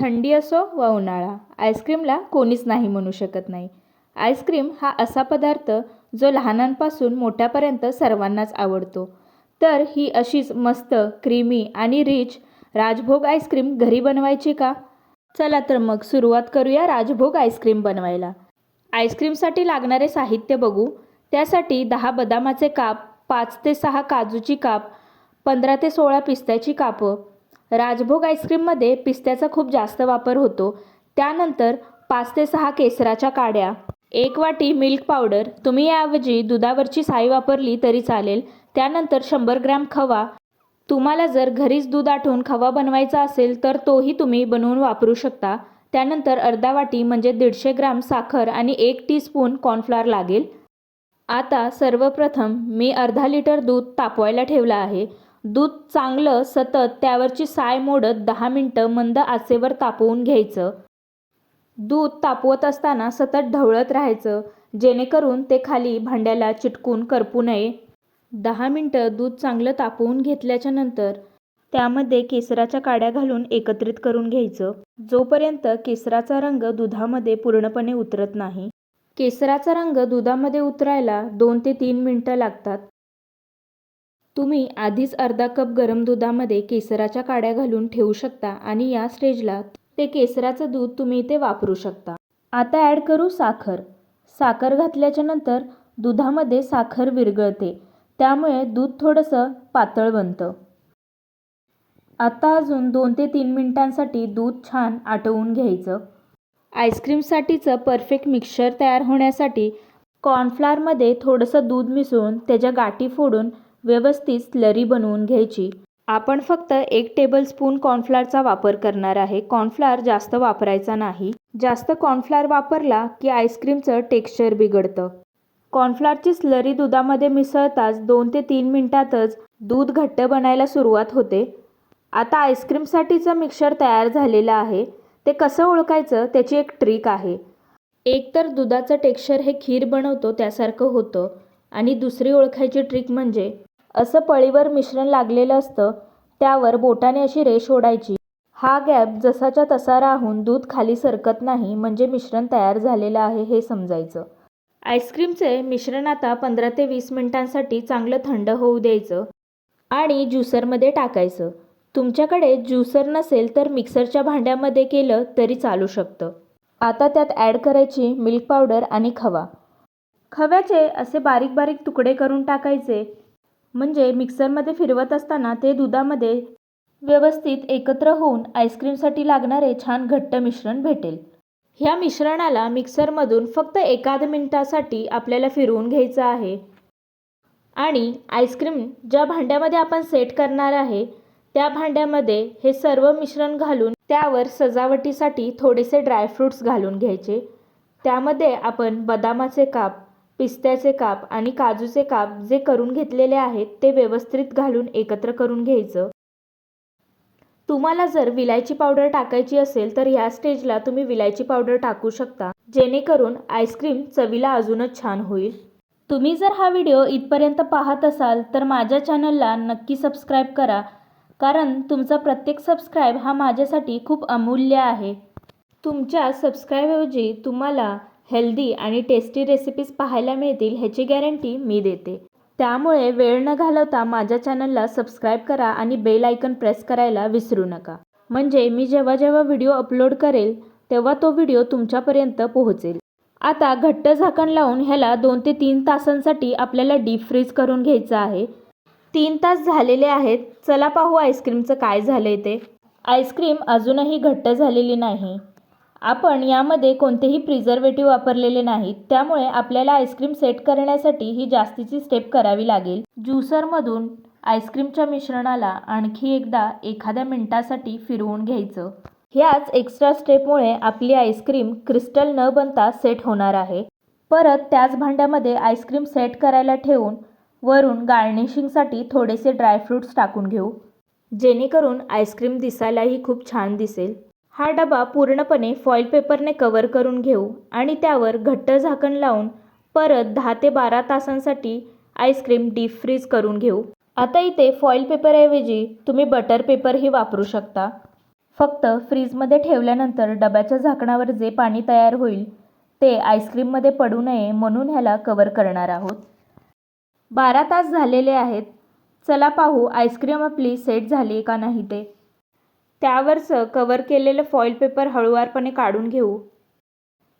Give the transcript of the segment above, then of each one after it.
थंडी असो व उन्हाळा आईस्क्रीमला कोणीच नाही म्हणू शकत नाही. आईस्क्रीम हा असा पदार्थ जो लहानांपासून मोठ्यापर्यंत सर्वांनाच आवडतो. तर ही अशीच मस्त क्रीमी आणि रिच राजभोग आईस्क्रीम घरी बनवायची का? चला तर मग सुरुवात करूया राजभोग आईस्क्रीम बनवायला. आईस्क्रीमसाठी लागणारे साहित्य बघू. त्यासाठी दहा बदामाचे काप पाच ते सहा काजूची काप पंधरा ते सोळा पिस्त्याची कापं राजभोग आईस्क्रीममध्ये पिस्त्याचा खूप जास्त वापर होतो. त्यानंतर पाच ते सहा केसराच्या काड्या एक वाटी मिल्क पावडर तुम्ही याऐवजी दुधावरची साई वापरली तरी चालेल. त्यानंतर शंभर ग्रॅम खवा. तुम्हाला जर घरीच दूध आठवून खवा बनवायचा असेल तर तोही तुम्ही बनवून वापरू शकता. त्यानंतर अर्धा वाटी म्हणजे दीडशे ग्राम साखर आणि एक टीस्पून कॉर्नफ्लॉर लागेल. आता सर्वप्रथम मी अर्धा लिटर दूध तापवायला ठेवलं आहे. दूध चांगलं सतत त्यावरची साय मोडत दहा मिनटं मंद आचेवर तापवून घ्यायचं. दूध तापवत असताना सतत ढवळत राहायचं जेणेकरून ते खाली भांड्याला चिटकून करपू नये. दहा मिनटं दूध चांगलं तापवून घेतल्याच्या नंतर त्यामध्ये केसराच्या काड्या घालून एकत्रित करून घ्यायचं. जोपर्यंत केसराचा रंग दुधामध्ये पूर्णपणे उतरत नाही. केसराचा रंग दुधामध्ये उतरायला दोन ते तीन मिनटं लागतात. तुम्ही आधीच अर्धा कप गरम दुधामध्ये केसराच्या काड्या घालून ठेवू शकता आणि या स्टेजला ते केसराचं दूध तुम्ही इथे वापरू शकता. आता ॲड करू साखर. साखर घातल्याच्या नंतर दुधामध्ये साखर विरघळते त्यामुळे दूध थोडंसं पातळ बनतं. आता अजून दोन ते तीन मिनिटांसाठी दूध छान आटवून घ्यायचं. आईस्क्रीमसाठीचं परफेक्ट मिक्सचर तयार होण्यासाठी कॉर्नफ्लॉरमध्ये थोडंसं दूध मिसळून त्याच्या गाठी फोडून व्यवस्थित स्लरी बनवून घ्यायची. आपण फक्त एक टेबलस्पून कॉर्नफ्लारचा वापर करणार आहे. कॉर्नफ्लार जास्त वापरायचा नाही. जास्त कॉर्नफ्लार वापरला की आईस्क्रीमचं टेक्स्चर बिघडतं. कॉर्नफ्लारची स्लरी दुधामध्ये मिसळताच दोन ते तीन मिनिटातच दूध घट्ट बनायला सुरुवात होते. आता आईस्क्रीमसाठीचं मिक्सर तयार झालेलं आहे. ते कसं ओळखायचं त्याची एक ट्रिक आहे. एक तर दुधाचं टेक्स्चर हे खीर बनवतो त्यासारखं होतं. आणि दुसरी ओळखायची ट्रिक म्हणजे असं पळीवर मिश्रण लागलेलं असतं त्यावर बोटाने अशी रेष ओढायची. हा गॅप जसाच्या तसा राहून दूध खाली सरकत नाही म्हणजे मिश्रण तयार झालेलं आहे हे समजायचं. आईस्क्रीमचे मिश्रण आता पंधरा ते वीस मिनिटांसाठी चांगलं थंड होऊ द्यायचं आणि ज्युसरमध्ये टाकायचं. तुमच्याकडे ज्युसर नसेल तर मिक्सरच्या भांड्यामध्ये केलं तरी चालू शकतं. आता त्यात ॲड करायची मिल्क पावडर आणि खवा. खव्याचे असे बारीक बारीक तुकडे करून टाकायचे. म्हणजे मिक्सरमध्ये फिरवत असताना ते दुधामध्ये व्यवस्थित एकत्र होऊन आईस्क्रीमसाठी लागणारे छान घट्ट मिश्रण भेटेल. ह्या मिश्रणाला मिक्सरमधून फक्त एकाद मिनिटासाठी आपल्याला फिरवून घ्यायचं आहे. आणि आईस्क्रीम ज्या भांड्यामध्ये आपण सेट करणार आहे त्या भांड्यामध्ये हे सर्व मिश्रण घालून त्यावर सजावटीसाठी थोडेसे ड्रायफ्रूट्स घालून घ्यायचे. त्यामध्ये आपण बदामाचे काप पिस्त्याचे काप आणि काजूचे काप जे करून घेतलेले आहेत ते व्यवस्थित घालून एकत्र करून घ्यायचं. तुम्हाला जर विलायची पावडर टाकायची असेल तर ह्या स्टेजला तुम्ही विलायची पावडर टाकू शकता जेणेकरून आईस्क्रीम चवीला अजूनच छान होईल. तुम्ही जर हा व्हिडिओ इथपर्यंत पाहत असाल तर माझ्या चॅनलला नक्की सबस्क्राईब करा कारण तुमचा प्रत्येक सबस्क्राईब हा माझ्यासाठी खूप अमूल्य आहे. तुमच्या सबस्क्राईबऐवजी तुम्हाला हेल्दी आणि टेस्टी रेसिपीज पाहायला मिळतील ह्याची गॅरंटी मी देते. त्यामुळे वेळ न घालवता माझ्या चॅनलला सबस्क्राईब करा आणि बेल आयकन प्रेस करायला विसरू नका. म्हणजे मी जेव्हा जेव्हा व्हिडिओ अपलोड करेल तेव्हा तो व्हिडिओ तुमच्यापर्यंत पोहोचेल. आता घट्ट झाकण लावून ह्याला दोन ते तीन तासांसाठी आपल्याला डीप फ्रीज करून घ्यायचं आहे. तीन तास झालेले आहेत चला पाहू आईस्क्रीमचं काय झालं आहे ते. आईस्क्रीम अजूनही घट्ट झालेली नाही. आपण यामध्ये कोणतेही प्रिझर्वेटिव्ह वापरलेले नाहीत. त्यामुळे आपल्याला आईस्क्रीम सेट करण्यासाठी ही जास्तीची स्टेप करावी लागेल. ज्युसरमधून आईस्क्रीमच्या मिश्रणाला आणखी एकदा एखाद्या मिनिटासाठी फिरवून घ्यायचं. ह्याच एक्स्ट्रा स्टेपमुळे आपली आईस्क्रीम क्रिस्टल न बनता सेट होणार आहे. परत त्याच भांड्यामध्ये आईस्क्रीम सेट करायला ठेवून वरून गार्निशिंगसाठी थोडेसे ड्रायफ्रूट्स टाकून घेऊ. जेणेकरून आईस्क्रीम दिसायलाही खूप छान दिसेल. हा डबा पूर्णपणे फॉईल पेपरने कवर करून घेऊ आणि त्यावर घट्ट झाकण लावून परत दहा ते बारा तासांसाठी आईस्क्रीम डीप फ्रीज करून घेऊ. आता इथे फॉईल पेपरऐवजी तुम्ही बटर पेपरही वापरू शकता. फक्त फ्रीजमध्ये ठेवल्यानंतर डब्याच्या झाकणावर जे पाणी तयार होईल ते आईस्क्रीममध्ये पडू नये म्हणून ह्याला कवर करणार आहोत. बारा तास झालेले आहेत. चला पाहू आईस्क्रीम आपली सेट झाली का नाही ते. त्यावरचं कवर केलेलं फॉईल पेपर हळुवारपणे काढून घेऊ.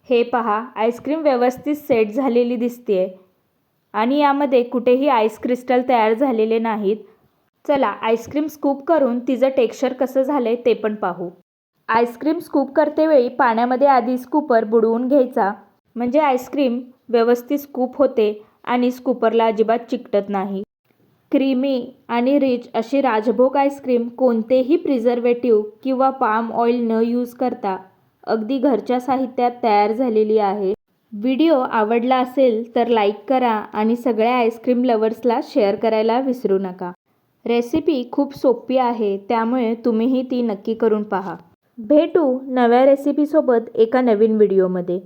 हे पहा आईस्क्रीम व्यवस्थित सेट झालेली दिसते आणि यामध्ये कुठेही आईस क्रिस्टल तयार झालेले नाहीत. चला आईस्क्रीम स्कूप करून तिचं टेक्स्चर कसं झालं आहे ते पण पाहू. आईस्क्रीम स्कूप करतेवेळी पाण्यामध्ये आधी स्कूपर बुडवून घ्यायचा. म्हणजे आईस्क्रीम व्यवस्थित स्कूप होते आणि स्कूपरला अजिबात चिकटत नाही. क्रीमी आणि रिच अशी राजभोग आईस्क्रीम कोणतेही प्रिझर्वेटिव्ह किंवा पाम ऑइल न यूज करता अगदी घरच्या साहित्यात तयार झालेली आहे. व्हिडिओ आवडला असेल तर लाईक करा आणि सगळ्या आईस्क्रीम लवर्सला शेअर करायला विसरू नका. रेसिपी खूप सोपी आहे त्यामुळे तुम्हीही ती नक्की करून पहा. भेटू नव्या रेसिपीसोबत एका नवीन व्हिडिओमध्ये.